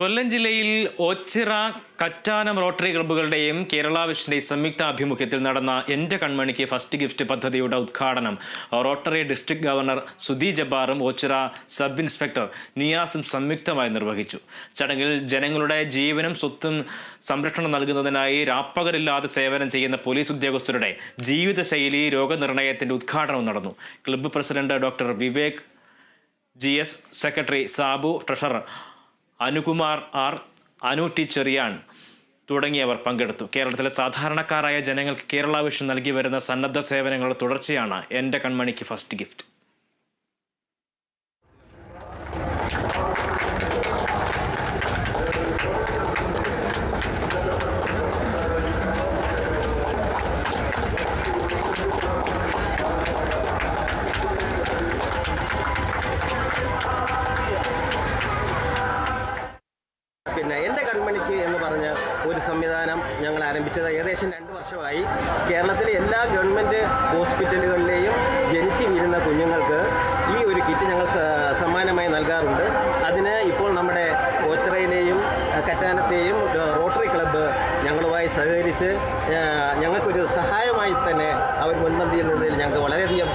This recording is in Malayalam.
കൊല്ലം ജില്ലയിൽ ഓച്ചിറ കറ്റാനം റോട്ടറി ക്ലബ്ബുകളുടെയും കേരള വിഷന്റെ സംയുക്ത ആഭിമുഖ്യത്തിൽ നടന്ന എന്റെ കൺമണിക്ക് ഫസ്റ്റ് ഗിഫ്റ്റ് പദ്ധതിയുടെ ഉദ്ഘാടനം റോട്ടറി ഡിസ്ട്രിക്ട് ഗവർണർ സുധി ജബ്ബാറും ഓച്ചിറ സബ് ഇൻസ്പെക്ടർ നിയാസും സംയുക്തമായി നിർവഹിച്ചു. ചടങ്ങിൽ ജനങ്ങളുടെ ജീവനും സ്വത്തും സംരക്ഷണം നൽകുന്നതിനായി രാപ്പകരില്ലാതെ സേവനം ചെയ്യുന്ന പോലീസ് ഉദ്യോഗസ്ഥരുടെ ജീവിതശൈലി രോഗനിർണയത്തിന്റെ ഉദ്ഘാടനവും നടന്നു. Club president doctor Vivek G S secretary Sabu treasurer Anukumar R Anu T തുടങ്ങിയവർ പങ്കെടുത്തു. കേരളത്തിലെ സാധാരണക്കാരായ ജനങ്ങൾക്ക് കേരള വിഷൻ നൽകി വരുന്ന സന്നദ്ധ സേവനങ്ങളുടെ തുടർച്ചയാണ് എന്റെ കൺമണിക്ക് ഫസ്റ്റ് ഗിഫ്റ്റ്. പിന്നെ എന്റെ കൺമണിക്ക് എന്ന് പറഞ്ഞ ഒരു സംവിധാനം ഞങ്ങൾ ആരംഭിച്ചത് ഏകദേശം രണ്ട് വർഷമായി. കേരളത്തിലെ എല്ലാ ഗവൺമെന്റ് ഹോസ്പിറ്റലുകളിലെയും ജനിച്ചു വീഴുന്ന കുഞ്ഞുങ്ങൾക്ക് ഈ ഒരു കിറ്റ് ഞങ്ങൾ സമ്മാനമായി നൽകാറുണ്ട്. അതിന് ഇപ്പോൾ നമ്മുടെ ഓച്ചിറയിലെയും കറ്റാനത്തെയും റോട്ടറി ക്ലബ്ബ് ഞങ്ങളുമായി സഹകരിച്ച് ഞങ്ങൾക്കൊരു സഹായമായി തന്നെ അവർ മുൻപന്തിയിൽ നിന്നതിൽ ഞങ്ങൾക്ക് വളരെയധികം